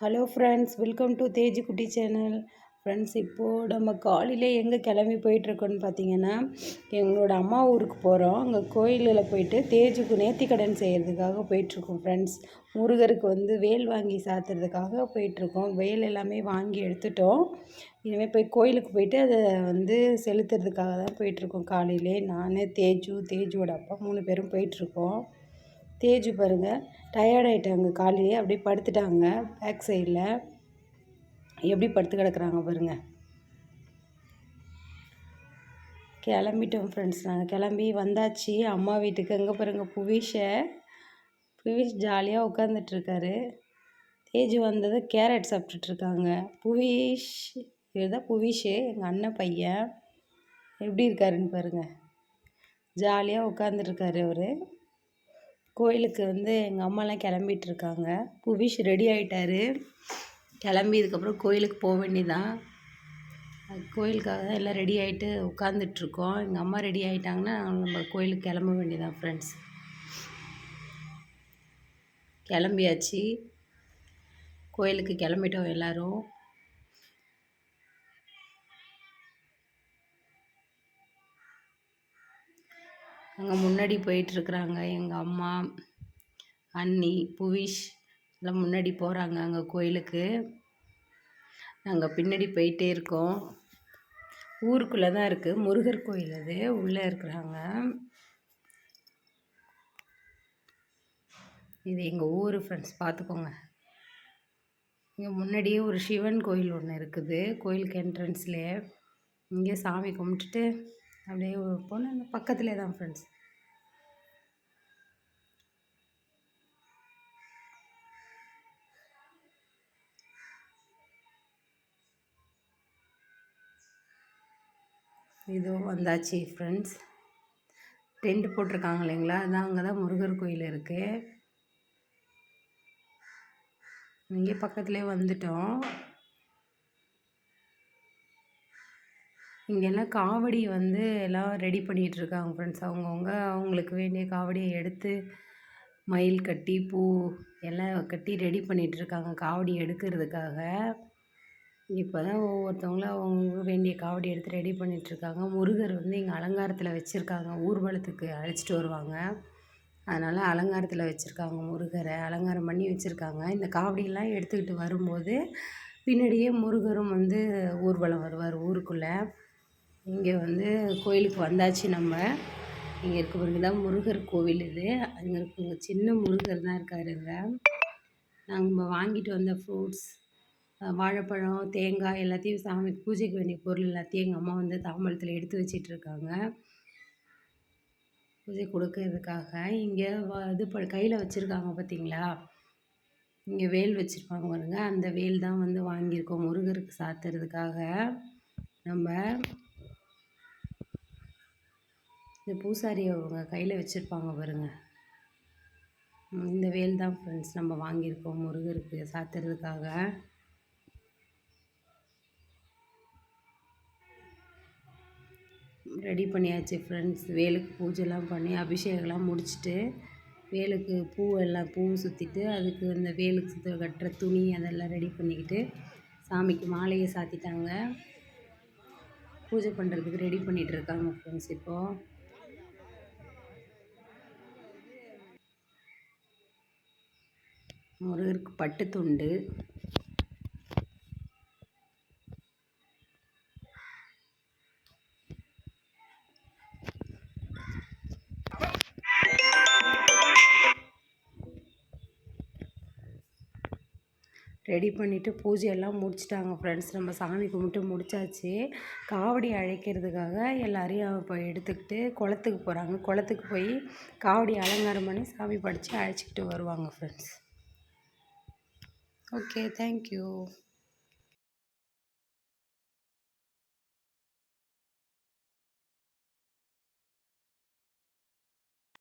Hello friends welcome to Teji குட்டி channel friends இப்போது நம்ம காலையில் எங்கே கிளம்பி போயிட்டுருக்கோன்னு பார்த்தீங்கன்னா எங்களோட அம்மா ஊருக்கு போகிறோம் அங்கே கோயிலில் போயிட்டு தேஜுக்கு நேர்த்திக்கடன் செய்கிறதுக்காக போயிட்டுருக்கோம் ஃப்ரெண்ட்ஸ் முருகருக்கு வந்து வேல் வாங்கி சாத்துறதுக்காக போயிட்டுருக்கோம். வேல் எல்லாமே வாங்கி எடுத்துட்டோம். இனிமேல் போய் கோயிலுக்கு போயிட்டு அதை வந்து செலுத்துறதுக்காக தான் போயிட்டுருக்கோம். காலையிலே நான் தேஜு தேஜுவோட அப்பா மூணு பேரும் போயிட்டுருக்கோம். தேஜு பாருங்கள் டயர்டாயிட்டாங்க காலையே அப்படியே படுத்துட்டாங்க. பேக் சைடில் எப்படி படுத்து கிடக்குறாங்க பாருங்கள் கிளம்பிட்டோம் ஃப்ரெண்ட்ஸ் நாங்கள் கிளம்பி வந்தாச்சு. அம்மா வீட்டுக்கு எங்கே பாருங்கள் புவிஷை. புவிஷ் ஜாலியாக உட்காந்துட்ருக்காரு தேஜு வந்தது கேரட் சாப்பிட்டுட்ருக்காங்க புவிஷ். இதுதான் புவிஷு எங்கள் அண்ணன் பையன். எப்படி இருக்காருன்னு பாருங்கள் ஜாலியாக உட்காந்துட்ருக்காரு அவர். கோயிலுக்கு வந்து எங்கள் அம்மாலாம் கிளம்பிட்டுருக்காங்க. புவிஷ் ரெடி ஆகிட்டாரு கிளம்பி இதுக்கப்புறம் கோயிலுக்கு போக வேண்டியதான் கோயிலுக்காக தான் எல்லாம் ரெடி ஆகிட்டு உட்காந்துட்ருக்கோம் எங்கள் அம்மா ரெடி ஆகிட்டாங்கன்னா நம்ம கோயிலுக்கு கிளம்ப வேண்டியதான் ஃப்ரெண்ட்ஸ் கிளம்பியாச்சு. கோயிலுக்கு கிளம்பிட்டோம் எல்லோரும். அங்கே முன்னாடி போயிட்டுருக்குறாங்க. எங்கள் அம்மா அண்ணி புவிஷ் எல்லாம் முன்னாடி போகிறாங்க அங்கே கோயிலுக்கு. நாங்கள் பின்னாடி போயிட்டே இருக்கோம். ஊருக்குள்ளே தான் இருக்குது முருகர் கோயில் அது. உள்ளே இருக்கிறாங்க. இது எங்கள் ஊர் ஃப்ரெண்ட்ஸ் பார்த்துக்கோங்க. இங்கே முன்னாடியே ஒரு சிவன் கோயில் ஒன்று இருக்குது. கோயிலுக்கு என்ட்ரன்ஸ்லேயே இங்கே சாமி கும்பிட்டுட்டு அப்படியே போனேன் பக்கத்துலேயே தான் ஃப்ரெண்ட்ஸ் இதுவும் வந்தாச்சு ஃப்ரெண்ட்ஸ் டென்ட் போட்டிருக்காங்க இல்லைங்களா? அதான் அங்கே தான் முருகர் கோயில் இருக்குது இங்கே பக்கத்துலேயே வந்துட்டோம். இங்கெல்லாம் காவடி வந்து எல்லாம் ரெடி பண்ணிகிட்ருக்காங்க ஃப்ரெண்ட்ஸ் அவங்கவுங்க அவங்களுக்கு வேண்டிய காவடியை எடுத்து மயில் கட்டி பூ எல்லாம் கட்டி ரெடி பண்ணிகிட்ருக்காங்க காவடி எடுக்கிறதுக்காக. இப்போ தான் ஒவ்வொருத்தவங்களும் அவங்களுக்கு வேண்டிய காவடி எடுத்து ரெடி பண்ணிகிட்ருக்காங்க முருகர் வந்து இங்கே அலங்காரத்தில் வச்சுருக்காங்க. ஊர்வலத்துக்கு அழைச்சிட்டு வருவாங்க. அதனால் அலங்காரத்தில் வச்சுருக்காங்க முருகரை. அலங்காரம் பண்ணி வச்சுருக்காங்க. இந்த காவடியெல்லாம் எடுத்துக்கிட்டு வரும்போது பின்னாடியே முருகரும் வந்து ஊர்வலம் வருவார் ஊருக்குள்ளே. இங்கே வந்து கோயிலுக்கு வந்தாச்சு நம்ம. இங்கே இருக்க பிறகு தான் முருகர் கோவில் இது. அங்கே இருக்க சின்ன முருகர் தான் இருக்கார் இங்கே நாங்கள் வாங்கிட்டு வந்த ஃப்ரூட்ஸ் வாழைப்பழம் தேங்காய் எல்லாத்தையும் சாமி பூஜைக்கு வேண்டிய பொருள் எல்லாத்தையும் எங்கள் அம்மா வந்து தாம்பழத்தில் எடுத்து வச்சிட்ருக்காங்க பூஜை கொடுக்கறதுக்காக. இங்கே இது ப கையில் வச்சுருக்காங்க பார்த்தீங்களா இங்கே வேல் வச்சுருப்பாங்க பாருங்கள் அந்த வேல் தான் வந்து வாங்கியிருக்கோம் முருகருக்கு சாத்துறதுக்காக. நம்ம இந்த பூசாரி அவங்க கையில் வச்சுருப்பாங்க பாருங்கள் இந்த வேல் தான் ஃப்ரெண்ட்ஸ் நம்ம வாங்கியிருக்கோம் முருகருக்கு சாத்துறதுக்காக. ரெடி பண்ணியாச்சு ஃப்ரெண்ட்ஸ் வேலுக்கு பூஜைலாம் பண்ணி அபிஷேகம்லாம் முடிச்சுட்டு வேலுக்கு பூ எல்லாம் பூ சுற்றிட்டு அதுக்கு இந்த வேலுக்கு சுற்ற கட்டுற துணி அதெல்லாம் ரெடி பண்ணிக்கிட்டு சாமிக்கு மாலையை சாத்திட்டாங்க. பூஜை பண்ணுறதுக்கு ரெடி பண்ணிகிட்ருக்காங்க ஃப்ரெண்ட்ஸ் இப்போது முருகருக்கு பட்டு துண்டு. ரெடி பண்ணிவிட்டு பூஜையெல்லாம் முடிச்சிட்டாங்க ஃப்ரெண்ட்ஸ் நம்ம சாமி கும்பிட்டு முடிச்சாச்சு. காவடி அழைக்கிறதுக்காக எல்லாரையும் இப்போ எடுத்துக்கிட்டு குளத்துக்கு போகிறாங்க குளத்துக்கு போய் காவடி அலங்காரம் பண்ணி சாமி படித்து அழைச்சிக்கிட்டு வருவாங்க ஃப்ரெண்ட்ஸ் Okay, thank you.